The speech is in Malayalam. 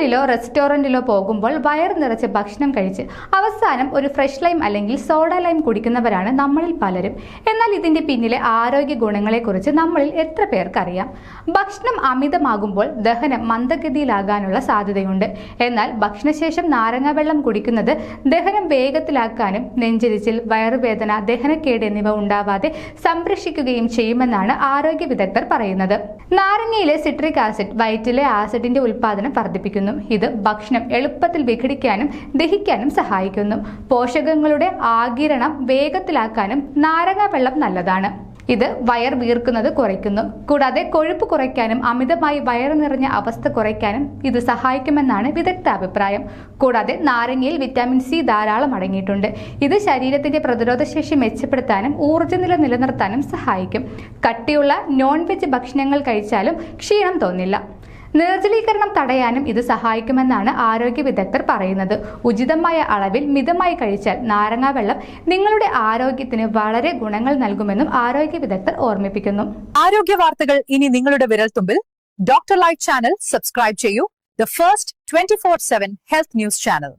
ഹോട്ടലിലോ റെസ്റ്റോറന്റിലോ പോകുമ്പോൾ വയർ നിറച്ച് ഭക്ഷണം കഴിച്ച് അവസാനം ഒരു ഫ്രഷ് ലൈം അല്ലെങ്കിൽ സോഡ ലൈം കുടിക്കുന്നവരാണ് നമ്മളിൽ പലരും. എന്നാൽ ഇതിന്റെ പിന്നിലെ ആരോഗ്യ ഗുണങ്ങളെക്കുറിച്ച് നമ്മളിൽ എത്ര പേർക്കറിയാം? ഭക്ഷണം അമിതമാകുമ്പോൾ ദഹനം മന്ദഗതിയിലാകാനുള്ള സാധ്യതയുണ്ട്. എന്നാൽ ഭക്ഷണശേഷം നാരങ്ങ വെള്ളം കുടിക്കുന്നത് ദഹനം വേഗത്തിലാക്കാനും നെഞ്ചിരിച്ചിൽ വയറുവേദന ദഹനക്കേട് എന്നിവ ഉണ്ടാവാതെ സംരക്ഷിക്കുകയും ചെയ്യുമെന്നാണ് ആരോഗ്യ വിദഗ്ധർ പറയുന്നത്. നാരങ്ങയിലെ സിട്രിക് ആസിഡ് വയറ്റിലെ ആസിഡിന്റെ ഉൽപ്പാദനം വർദ്ധിപ്പിക്കുന്നു. ഇത് ഭക്ഷണം എളുപ്പത്തിൽ വിഘടിക്കാനും ദഹിക്കാനും സഹായിക്കുന്നു. പോഷകങ്ങളുടെ ആകിരണം വേഗത്തിലാക്കാനും നാരങ്ങ വെള്ളം നല്ലതാണ്. ഇത് വയർ വീർക്കുന്നത് കുറയ്ക്കുന്നു. കൂടാതെ കൊഴുപ്പ് കുറയ്ക്കാനും അമിതമായി വയറ് നിറഞ്ഞ അവസ്ഥ കുറയ്ക്കാനും ഇത് സഹായിക്കുമെന്നാണ് വിദഗ്ധ അഭിപ്രായം കൂടാതെ നാരങ്ങയിൽ വിറ്റാമിൻ സി ധാരാളം അടങ്ങിയിട്ടുണ്ട്. ഇത് ശരീരത്തിന്റെ പ്രതിരോധശേഷി മെച്ചപ്പെടുത്താനും ഊർജനില നിലനിർത്താനും സഹായിക്കും. കട്ടിയുള്ള നോൺ വെജ് ഭക്ഷണങ്ങൾ കഴിച്ചാലും ക്ഷീണം തോന്നില്ല. നിർജലീകരണം തടയാനും ഇത് സഹായിക്കുമെന്നാണ് ആരോഗ്യ വിദഗ്ധർ പറയുന്നത്. ഉചിതമായ അളവിൽ മിതമായി കഴിച്ചാൽ നാരങ്ങാ വെള്ളം നിങ്ങളുടെ ആരോഗ്യത്തിന് വളരെ ഗുണങ്ങൾ നൽകുമെന്നും ആരോഗ്യ വിദഗ്ധർ ഓർമ്മിപ്പിക്കുന്നു. ആരോഗ്യ വാർത്തകൾ ഇനി നിങ്ങളുടെ വിരൽത്തുമ്പിൽ. ഡോക്ടർ ലൈറ്റ് ചാനൽ സബ്സ്ക്രൈബ് ചെയ്യൂ. The first twenty four seven health news channel